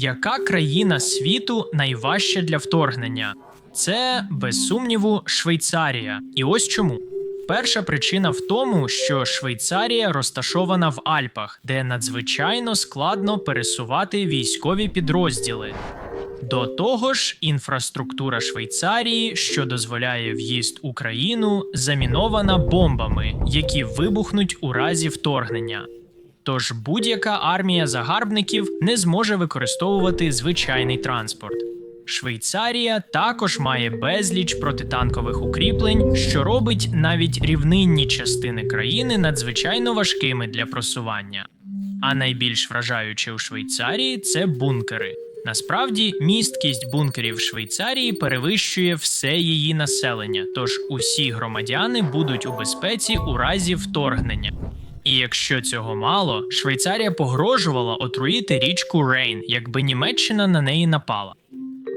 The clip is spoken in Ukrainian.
Яка країна світу найважча для вторгнення? Це, без сумніву, Швейцарія. І ось чому. Перша причина в тому, що Швейцарія розташована в Альпах, де надзвичайно складно пересувати військові підрозділи. До того ж, інфраструктура Швейцарії, що дозволяє в'їзд у країну, замінована бомбами, які вибухнуть у разі вторгнення. Тож будь-яка армія загарбників не зможе використовувати звичайний транспорт. Швейцарія також має безліч протитанкових укріплень, що робить навіть рівнинні частини країни надзвичайно важкими для просування. А найбільш вражаюче у Швейцарії це бункери. Насправді, місткість бункерів Швейцарії перевищує все її населення, тож усі громадяни будуть у безпеці у разі вторгнення. І якщо цього мало, Швейцарія погрожувала отруїти річку Рейн, якби Німеччина на неї напала.